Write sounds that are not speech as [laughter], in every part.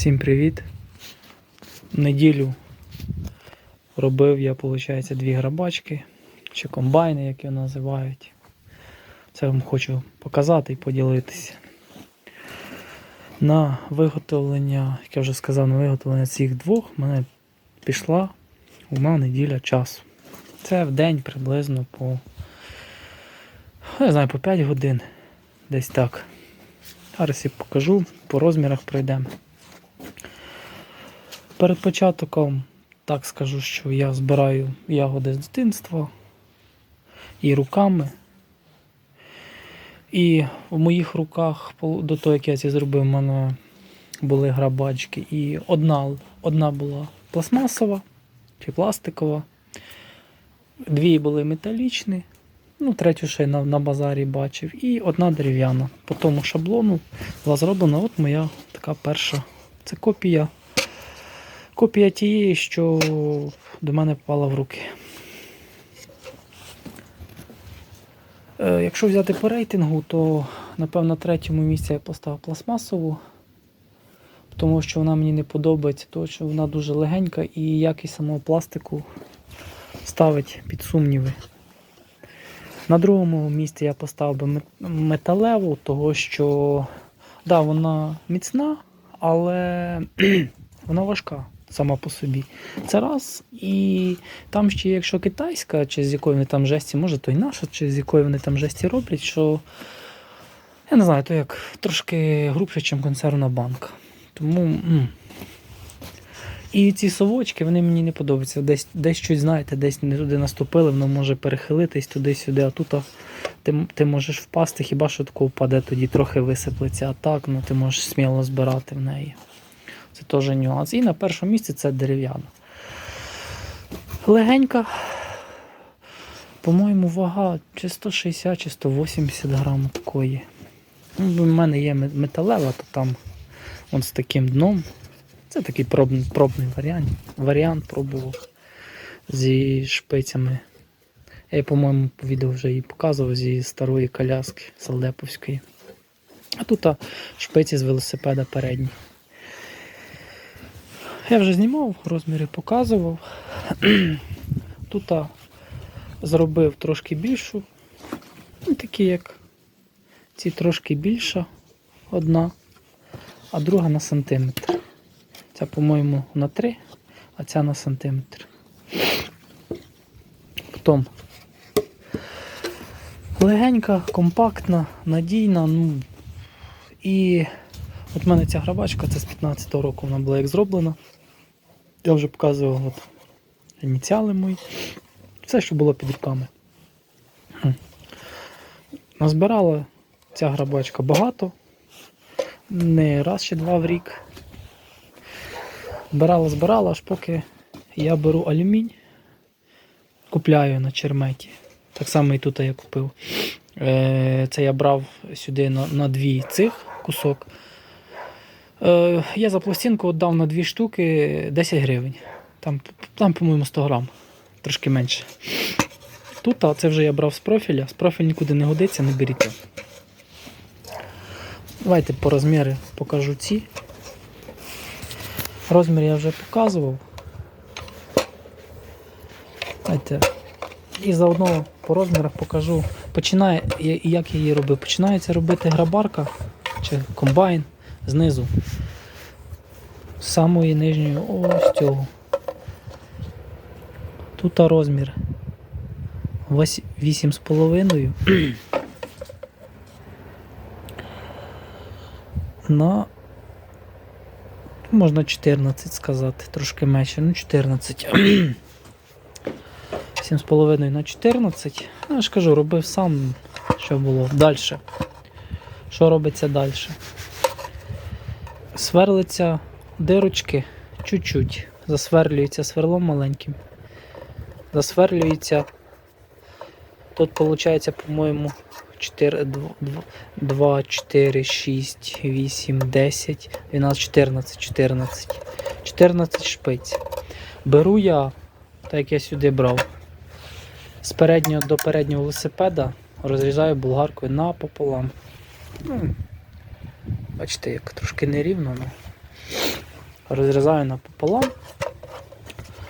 Всім привіт. Неділю робив я, виходить, дві грабачки чи комбайни, як його називають. Це вам хочу показати і поділитися. На виготовлення, як я вже сказав, на виготовлення цих двох мене пішла одна неділя часу. Це в день приблизно по, не знаю, по 5 годин. Десь так. Зараз я покажу, по розмірах пройдемо. Перед початком так скажу, що я збираю ягоди з дитинства і руками. І в моїх руках, до того, як я це зробив, в мене були грабачки. І одна, одна була пластмасова чи пластикова, дві були металічні, ну, третю ще на, на базарі бачив, і одна дерев'яна. По тому шаблону була зроблена от моя така перша. Це копія. Копія тієї, що до мене попала в руки. Е, Якщо взяти по рейтингу, то напевно на третьому місці я поставив пластмасову, тому що вона мені не подобається, тому що вона дуже легенька і якість самого пластику ставить під сумніви. На другому місці я поставив би металеву, того що да, вона міцна, але [clears throat] вона важка сама по собі. Це раз. І там ще, якщо китайська, чи з якої вони там жесті, може, то й наша, чи з якої вони там жесті роблять, що я не знаю, то як трошки грубше, ніж консервна банка. Тому. м. І ці совочки, вони мені не подобаються. Десь, десь щось, знаєте, десь не туди наступили, воно може перехилитись туди-сюди, а тут ти, ти можеш впасти, хіба що тако впаде, тоді трохи висиплеться, а так, ну ти можеш сміло збирати в неї. Це теж нюанс. І на першому місці це дерев'яна. Легенька. По-моєму, вага чи 160, чи 180 грам такої. Ну, У мене є металева, то там от з таким дном. Це такий пробний, пробний варіант. Варіант пробував зі шпицями. Я, по-моєму, відео вже її показував зі старої коляски Салдеповської. А тут а, шпиці з велосипеда передні. Я вже знімав, розміри показував. [clears throat] Тут зробив трошки більшу. Ну, такі як ці трошки більша одна, а друга на сантиметр. Ця, по-моєму, на 3, а ця на сантиметр. Потім легенька, компактна, надійна. Ну, і от в мене ця грабачка, це з 15-го року вона була як зроблена. Я вже показував от, ініціали мої. Все, що було під руками. Назбирала ця грабачка багато. Не раз чи два в рік. Збирала, збирала, аж поки я беру алюмінь, купляю на черметі. Так само і тут я купив. Е, Це я брав сюди на, на дві цих кусок. Е, Я за пластинку віддав на дві штуки 10 гривень. Там, там по-моєму, 100 грам, трошки менше. Тут, а це вже я брав з профіля. З профіль нікуди не годиться, не беріть. Давайте по розмірі покажу ці. Розмір я вже показував. Давайте. І заодно по розмірах покажу. Починає, як я її робив. Починається робити грабарка чи комбайн знизу. З самої нижньої ось цього. Тут розмір 8,5 [clears throat] на можна 14 сказати, трошки менше, ну 14. 7,5 [clears throat] на 14. Ну, я ж кажу, робив сам, що було далі. Що робиться далі? Сверлиться дирочки чуть-чуть. Засверлюється сверлом маленьким. Засверлюється. Тут виходить, по-моєму, 4, 2, 4, 6, 8, 10, 12, 14, 14. 14 шпиць. Беру я, так як я сюди брав, з переднього до переднього велосипеда розрізаю болгаркою напополам. Бачите, як трошки нерівно, ну. розрізаю напополам.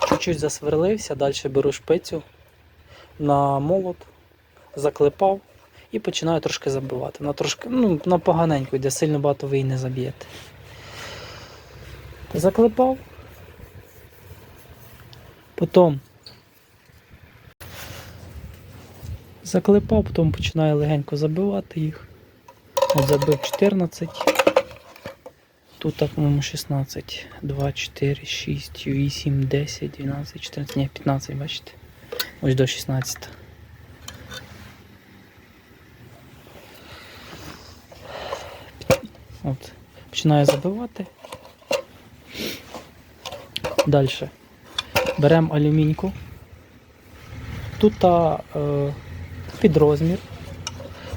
Чуть-чуть засверлився, далі беру шпицю на молот, заклепав і починаю трошки забивати. На трошки, ну, на поганеньку, де сильно багато ви її не заб'єте. Заклепав. Потім заклепав, потім починаю легенько забивати їх. Забив 14. Тут, так, по-моєму, 16, 2, 4, 6, 8, 10, 12, 14, ні, 15, бачите. Ось до 16. От. Починаю забивати. Далі. Беремо алюміньку. Тут та, е, під розмір.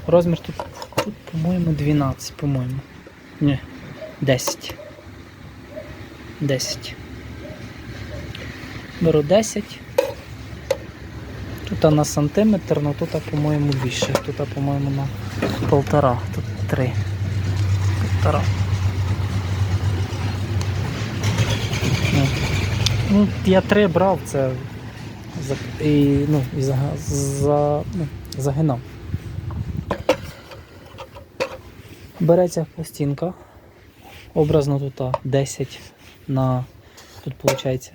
Розмір тут, тут по-моєму, 12, по-моєму. Ні, 10. 10. Беру 10. Тут на сантиметр, але тут, по-моєму, більше. Тут, по-моєму, на полтора, тут 3. Полтора. Ну, Ну, я три брав, це і, ну, і за, за, ну, загинав. Береться пластинка. Образно тут 10 на. Тут виходить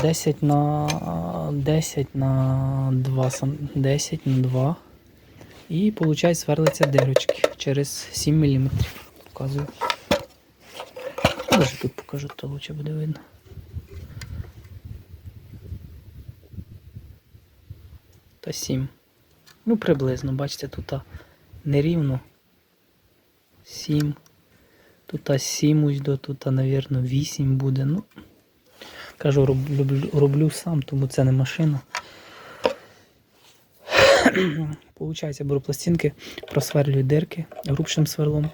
10 на 10 на 2 10 на 2. І виходить сверлиться дирочки через 7 мм. Показую. Даже тут покажу, то лучше буде видно. Та 7. Ну, приблизно, бачите, тут нерівно. 7. Тут а 7 ось до тут, а, навірно, 8 буде. Ну, кажу, роблю, роблю сам, тому це не машина. [clears throat] Получається, беру пластинки, просверлюю дирки грубшим сверлом.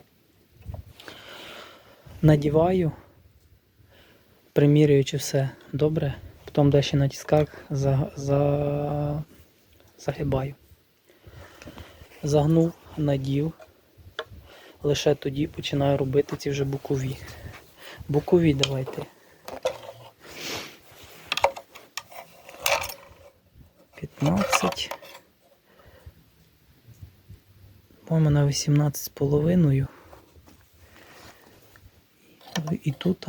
Надіваю, примірюючи все добре, потім далі на тисках за, за, загибаю. Загнув, надів. Лише тоді починаю робити ці вже бокові. Бокові давайте. 15. По-моєму, на 18 з половиною. І тут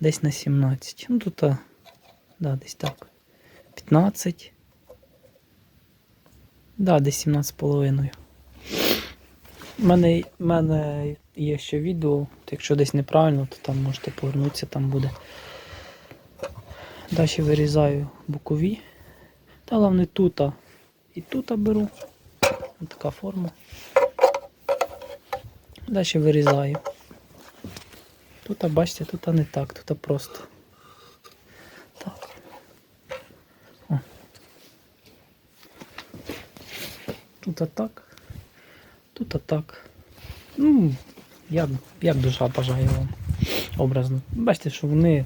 десь на 17. Ну тут, да, десь так. 15. Да, десь 17 з половиною. У мене, мене є ще відео, якщо десь неправильно, то там можете повернутися, там буде. Далі вирізаю бокові. Та головне тут і тут беру. Ось така форма. Далі вирізаю. Тут, бачите, тут не так, тут просто. Так. О. Тут так. А так. Ну, як, як душа бажає вам образно. Бачите, що вони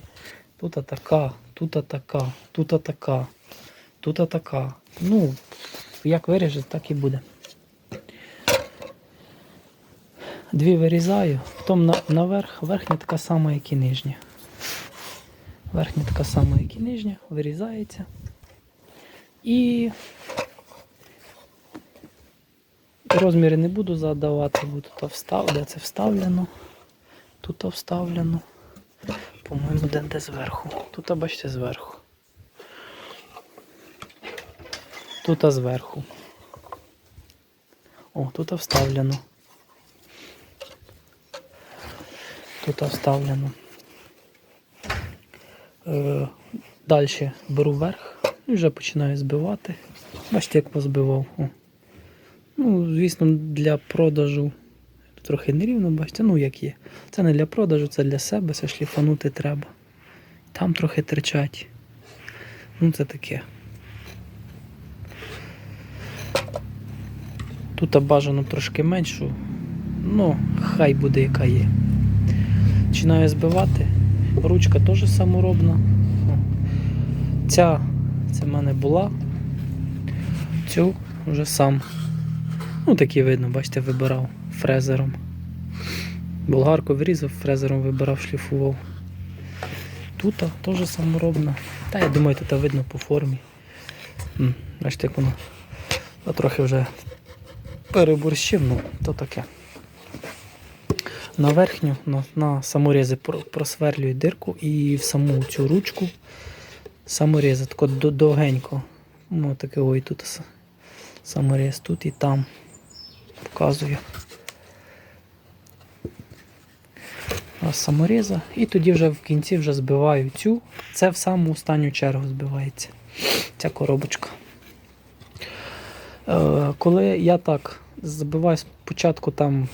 тут така, тут така, тут така, тут така. Ну, як виріже, так і буде. Дві вирізаю, потім на, наверх, верхня така сама, як і нижня. Верхня така сама, як і нижня, вирізається. І розміри не буду задавати, бо тут встав, де це вставлено. Тут вставлено. По-моєму, де, де зверху. Тут, бачите, зверху. Тут зверху. О, тут вставлено. Тут вставлено. Е, Далі беру вверх і вже починаю збивати. Бачите, як позбивав. О. Ну, звісно, для продажу трохи нерівно, бачите, ну як є. Це не для продажу, це для себе, це шліфанути треба. Там трохи тричать. Ну, це таке. Тут бажано трошки меншу, ну, хай буде яка є. Починаю збивати. Ручка теж саморобна. Ця це в мене була. Цю вже сам. Ну, такі видно, бачите, вибирав фрезером. Болгарку вирізав, фрезером вибирав, шліфував. Тут теж саморобно. Та я думаю, тут видно по формі. Бачите, як воно а трохи вже переборщив, ну то таке. На верхню, на, на саморези про- просверлюю дирку і в саму цю ручку саморези, тако довгенько. Ну, таке ой, тут с- саморез, тут і там. Показую. А самореза. І тоді вже в кінці вже збиваю цю. Це в саму останню чергу збивається. Ця коробочка. Е, коли я так забиваю спочатку там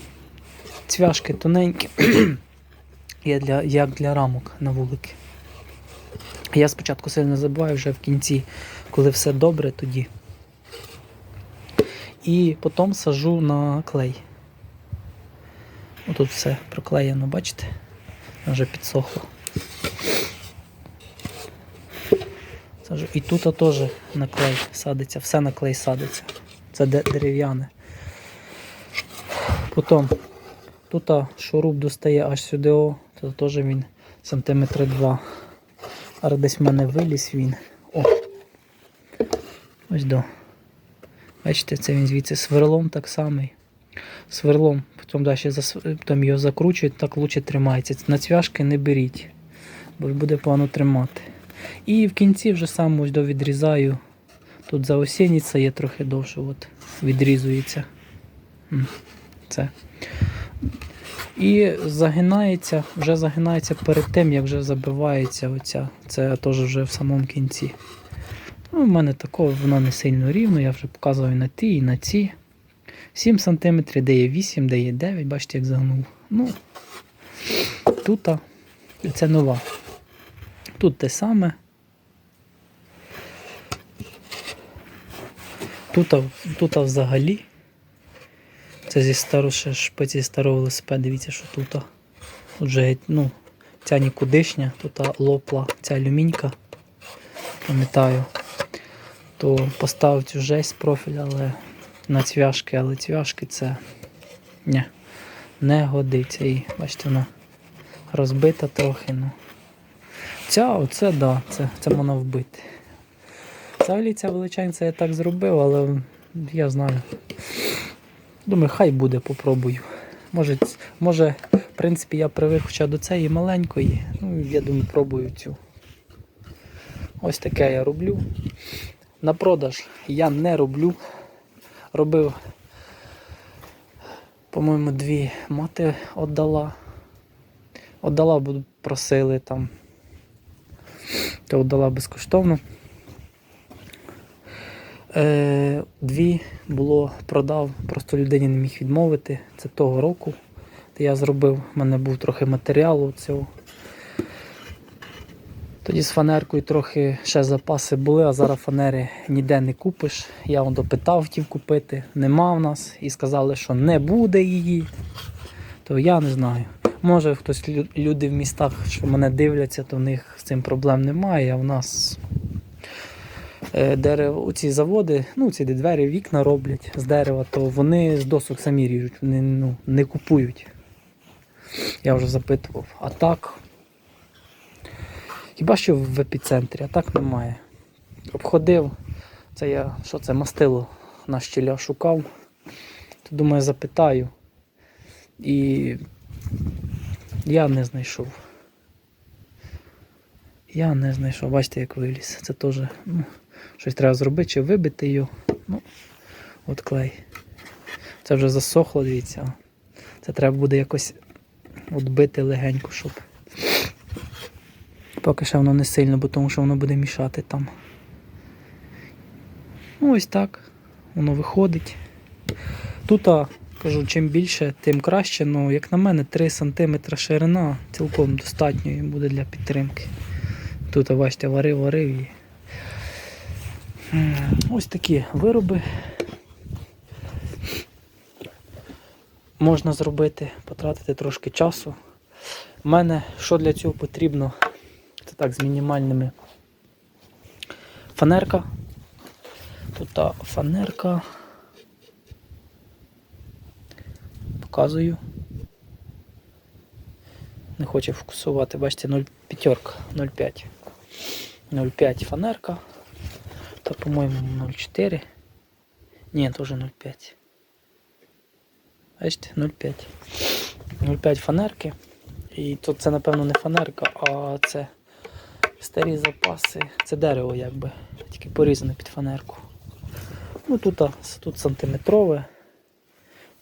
цвяшки тоненькі, [clears throat] є для, як для рамок на вулики. Я спочатку сильно забиваю вже в кінці, коли все добре, тоді. І потім сажу на клей. Отут все проклеєно, бачите? Вже підсохло. Сажу. І тут теж на клей садиться, все на клей садиться. Це дерев'яне. Потім тут шуруп достає аж сюди, о, то теж він сантиметри два. А десь в мене виліз він. О! Ось до. Бачите, це він звідси сверлом так само. Сверлом, потім далі там його закручують, так лучше тримається. На цвяшки не беріть, бо буде погано тримати. І в кінці вже сам ось до відрізаю. Тут заосінниця є трохи довше, от відрізується. Це. І загинається, вже загинається перед тим, як вже забивається оця. Це теж вже в самому кінці. Ну, У мене такого воно не сильно рівно, я вже показував і на ті, і на ці. 7 см, де є 8, де є 9, бачите, як загнув. Ну, тут це нова. Тут те саме. Тут, тут взагалі. Це зі старого шпиці старого велосипеда, дивіться, що тут. а. Тут же, ну, ця нікудишня, тут лопла, ця алюмінька. Пам'ятаю. То поставив цю жесть профіль, але на цвяшки, але цвяшки це ні, не годиться. І бачите, вона розбита трохи. Ну. Ця, оце, да, це, це можна вбити. Взагалі ця величенця я так зробив, але я знаю. Думаю, хай буде, попробую. Може, може в принципі, я привик хоча до цієї маленької. Ну, я думаю, пробую цю. Ось таке я роблю. На продаж я не роблю. Робив, по-моєму, дві мати віддала. Отдала, бо просили там. То віддала безкоштовно. Е, дві було продав, просто людині не міг відмовити. Це того року. Я зробив, в мене був трохи матеріалу цього. Тоді з фанеркою трохи ще запаси були, а зараз фанери ніде не купиш. Я он допитав, хотів купити, нема в нас. І сказали, що не буде її. То я не знаю. Може хтось люди в містах, що мене дивляться, то в них з цим проблем немає, а в нас е, дерево, ці заводи, ну ці двері, вікна роблять з дерева, то вони з досок самі ріжуть, вони ну, не купують. Я вже запитував. А так. Хіба що в епіцентрі, а так немає. Обходив, це я, що це, мастило на щіля шукав. То думаю, запитаю. І я не знайшов. Я не знайшов. Бачите, як виліз. Це теж ну, щось треба зробити, чи вибити його. Ну, от клей. Це вже засохло, дивіться. Це треба буде якось відбити легенько, щоб. Поки що воно не сильно, бо тому що воно буде мішати там. Ну, ось так. Воно виходить. Тут, кажу, чим більше, тим краще. Ну, як на мене, 3 см ширина цілком достатньо і буде для підтримки. Тут, а, бачите, варив, варив і. Ось такі вироби. Можна зробити, потратити трошки часу. У мене що для цього потрібно? Це так з мінімальними. Фанерка. Тут та фанерка. Показую. Не хоче фокусувати. Бачите, 0,5. 0,5. 0,5 фанерка. Та, по-моєму, 0,4. Ні, теж 0,5. Бачите, 0,5. 0,5 фанерки. І тут це, напевно, не фанерка, а це старі запаси. Це дерево якби. Тільки порізане під фанерку. Ну тут, тут сантиметрове.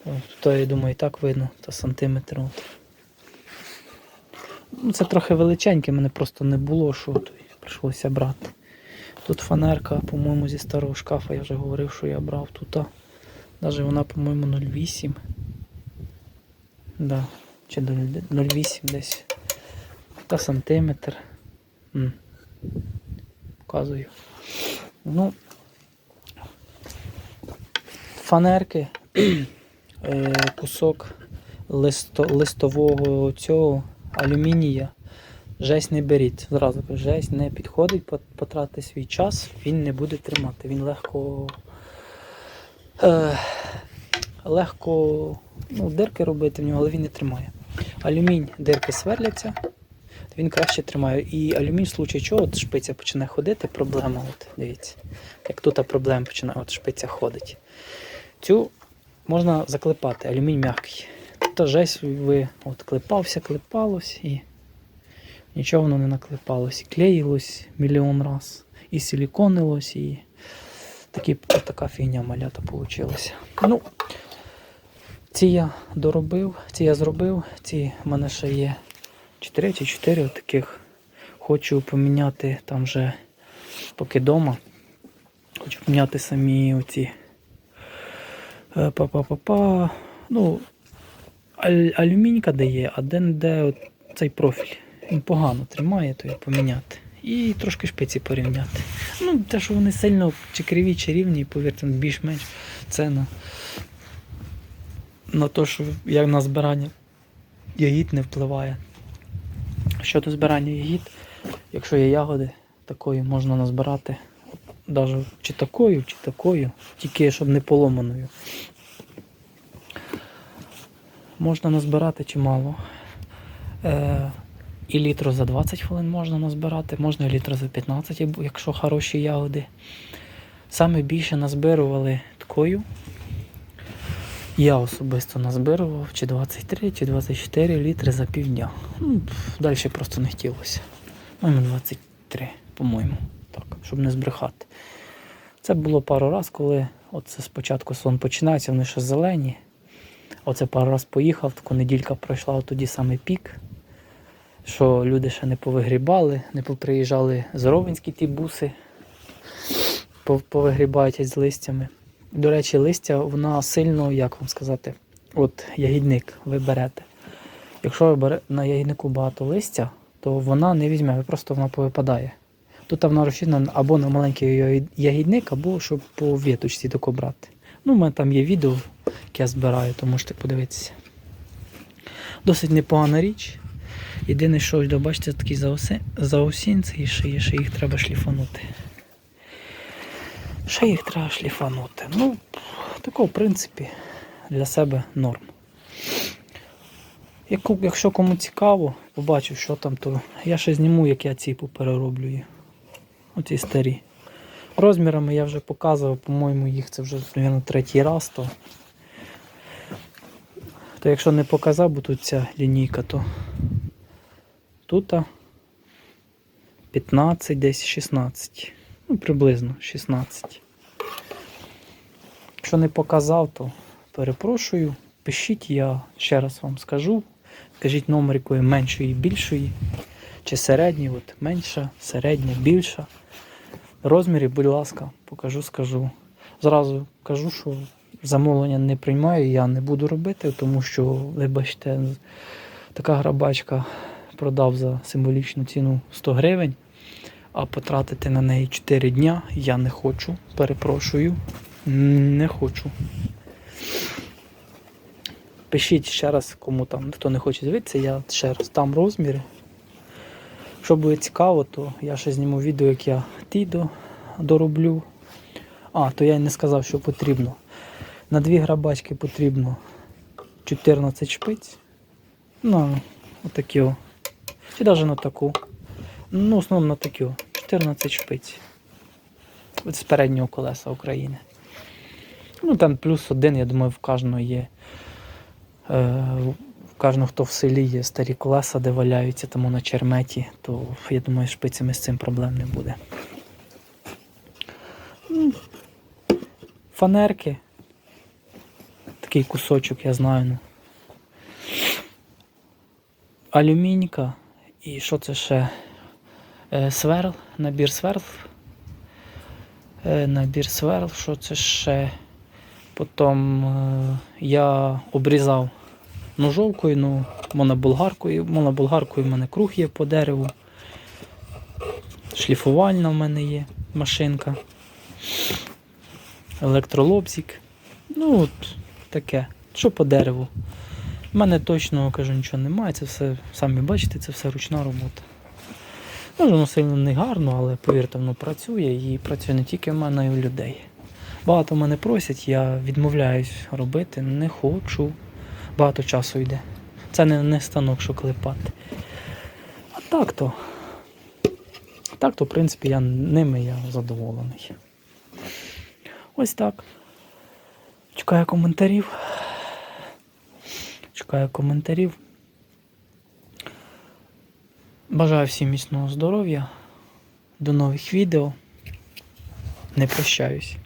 Тут, я думаю, і так видно, то сантиметр. От. Ну, це трохи величеньке, мене просто не було, що прийшлося брати. Тут фанерка, по-моєму, зі старого шкафа, я вже говорив, що я брав тут. Навіть вона, по-моєму, 0,8. Да. Чи 0,8 десь. Та сантиметр. Показую. Ну, фанерки, [clears throat] е, кусок листо, листового цього алюмінія. Жесть не беріть. Зразу жесть не підходить, пот- потратити свій час, він не буде тримати. Він легко. Е, легко ну, дирки робити в нього, але він не тримає. Алюмінь дирки сверляться, він краще тримає. І алюмінь, в случаї чого, от шпиця починає ходити, проблема. От, дивіться. Як тут проблема починає, от шпиця ходить. Цю можна заклепати, алюмінь м'який. Та жесть ви от клепався, клепалось і нічого воно не наклепалось. І клеїлось мільйон раз. І силіконилось, і такі, така фігня малята вийшла. Ну, ці я доробив, ці я зробив, ці в мене ще є 4 чи 4 таких. Хочу поміняти там вже поки вдома. Хочу поміняти самі оці Е, Па-па-па-па. Ну, аль- алюмінька дає, а де-не-де цей профіль. Він погано тримає, то його поміняти. І трошки шпиці порівняти. Ну, те, що вони сильно чи криві, чи рівні, повірте, більш-менш це на, на те, що як на збирання ягід не впливає. Щодо збирання ягід, якщо є ягоди, такої можна назбирати. Навіть чи такою, чи такою, тільки щоб не поломаною. Можна назбирати чимало. Е, і літру за 20 хвилин можна назбирати, можна і літру за 15, якщо хороші ягоди. Саме більше назбирували такою. Я особисто назбирував чи 23, чи 24 літри за півдня. Ну, далі просто не хотілося. Моєму 23, по-моєму. Так, щоб не збрехати. Це було пару разів, коли оце спочатку сон починається, вони ще зелені. Оце пару раз поїхав, таку неділька пройшла, от тоді саме пік. Що люди ще не повигрібали, не поприїжджали з Ровенські ті буси, повигрібають з листями. До речі, листя, вона сильно, як вам сказати, от ягідник ви берете. Якщо ви берете на ягіднику багато листя, то вона не візьме, просто вона повипадає. Тут вона розчинена або на маленький ягідник, або щоб по віточці тако брати. Ну, у мене там є відео, яке я збираю, то можете подивитися. Досить непогана річ. Єдине, що ось, бачите, такі заосінці і ще їх треба шліфанути. Ще їх треба шліфанути. Ну, такого, в принципі, для себе норм. Якщо кому цікаво, побачив, що там, то я ще зніму, як я ціпу перероблюю. Оці старі. Розмірами я вже показував, по-моєму, їх це вже, мабуть, третій раз. То, то якщо не показав, бо тут ця лінійка, то тут 15, десь 16. Ну, приблизно 16. Якщо не показав, то перепрошую. Пишіть, я ще раз вам скажу. Скажіть номер якої меншої, більшої, чи середньої, от менша, середня, більша. Розмірі, будь ласка, покажу, скажу. Зразу кажу, що замовлення не приймаю, я не буду робити, тому що, вибачте, така грабачка продав за символічну ціну 100 гривень, а потратити на неї 4 дня я не хочу. Перепрошую. Не хочу. Пишіть ще раз, кому там хто не хоче дивитися, я ще раз там розміри. Якщо буде цікаво, то я ще зніму відео, як я ті до, дороблю. А, то я й не сказав, що потрібно. На дві грабачки потрібно 14 шпиць. Ну, Отакі. Чи навіть на таку. Ну, в основному на такі. 14 шпиць. З переднього колеса України. Ну там плюс один, я думаю, в кожного є. Е, в кожного, хто в селі є старі колеса, де валяються тому на черметі, то я думаю, шпицями з цим проблем не буде. Фанерки. Такий кусочок, я знаю. Ну. Алюмінька. І що це ще? Е, сверл, набір сверл. Е, набір сверл, що це ще? Потім е, я обрізав ножовкою, ну, моноболгаркою. Моноболгаркою в мене круг є по дереву. Шліфувальна в мене є машинка. Електролобзик. Ну, от таке. Що по дереву. У мене точно кажу, нічого немає. Це все, самі бачите, це все ручна робота. Може, воно сильно не гарно, але повірте, воно працює і працює не тільки в мене, а й у людей. Багато мене просять, я відмовляюсь робити, не хочу. Багато часу йде. Це не, не станок, що клепати. А так то. Так то, в принципі, я ними я задоволений. Ось так. Чекаю коментарів. Чекаю коментарів. Бажаю всім міцного здоров'я. До нових відео. Не прощаюсь.